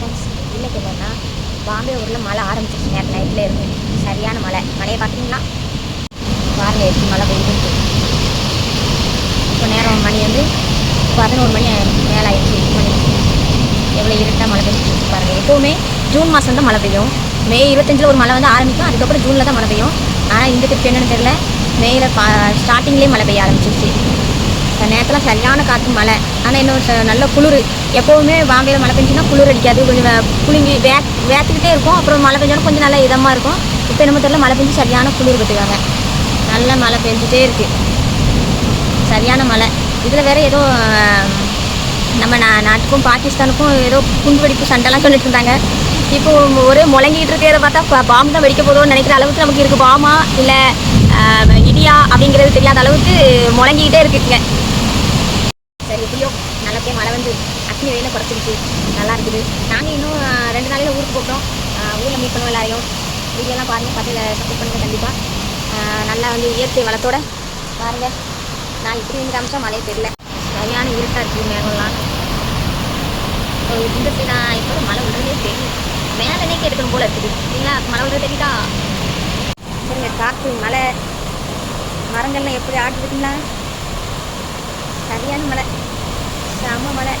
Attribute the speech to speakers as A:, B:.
A: Friends இன்னைக்கு என்னன்னா பாம்பே ஊரில் மழை ஆரம்பிச்சிருச்சு நேரம் நைட்டில் இருந்து. சரியான மழை. மழையை பார்த்தீங்கன்னா பாருங்கள் எப்படி மழை பெய்யுது இப்போ நேரம் மணி வந்து பதினோரு மணி மேலே ஆயிடுச்சு எட்டு மணி. எவ்வளோ இருட்டாக மழை பெய்ஞ்சிட்டு பாருங்கள் எப்போவுமே ஜூன் மாதம் தான் மழை பெய்யும். மே இருபத்தஞ்சில் ஒரு மழை வந்து ஆரம்பிக்கும். அதுக்கப்புறம் ஜூனில் தான் மழை பெய்யும். ஆனால் இந்த திருப்பி என்னென்னு தெரியல. மேயில் பா ஸ்டார்டிங்லேயே மழை பெய்ய ஆரம்பிச்சிருச்சு. நேரத்தில் சரியான காற்று மழை. ஆனால் இன்னும் நல்ல குளிர். எப்போவுமே பாம்பேயில் மழை பெஞ்சுன்னா குளிர் அடிக்காது. கொஞ்சம் குளிங்கி வே வேத்துக்கிட்டே இருக்கும். அப்புறம் மழை பெஞ்சாலும் கொஞ்சம் நல்லா இதமாக இருக்கும். இப்போ என்னமோ தெரியல மழை பெஞ்சு சரியான குளிர் கட்டுக்காங்க நல்ல மழை பெஞ்சிட்டே இருக்குது சரியான மழை. இதில் வேறு ஏதோ நம்ம நா நாட்டுக்கும் பாகிஸ்தானுக்கும் ஏதோ குண்டு வெடிப்பு சண்டைலாம் சொல்லிட்டு இருந்தாங்க. இப்போ ஒரே முழங்கிட்டு இருக்கிறத பார்த்தா பாம்பு தான் வெடிக்க போதோன்னு நினைக்கிற அளவுக்கு நமக்கு இருக்குது பாமா இல்லை இடியா அப்படிங்கிறது தெரியாத அளவுக்கு முழங்கிக்கிட்டே இருக்குங்க சரி எப்படியோ நல்லபடியாக மழை வந்து அக்னி குறைச்சிருச்சு நல்லா இருக்குது நாங்கள் இன்னும் ரெண்டு நாளையில் ஊருக்கு போகிறோம் ஊரில் மீட் பண்ணுவோம் எல்லாரையும். வீடியோலாம் பாருங்கள் பார்த்து சப்போர்ட் பண்ணுங்கள் கண்டிப்பாக நல்லா வந்து இயற்கை வளத்தோட பாருங்கள் நான் இப்படி இருந்து காமிச்சா மழையே தெரியல சரியான இருட்டாக இருக்குது மேகம்லாம் இப்போ இந்த சைடு நான் இப்போ மழை விடுறதே தெரியும் மேலே நீக்கி எடுக்கணும் போல இருக்குது. சரிங்களா? மழை விடுறது தெரியுதா சரிங்க காற்று மழை. மரங்கள்லாம் எப்படி ஆட்டுதுங்களா சரியான மழை. செம மழை.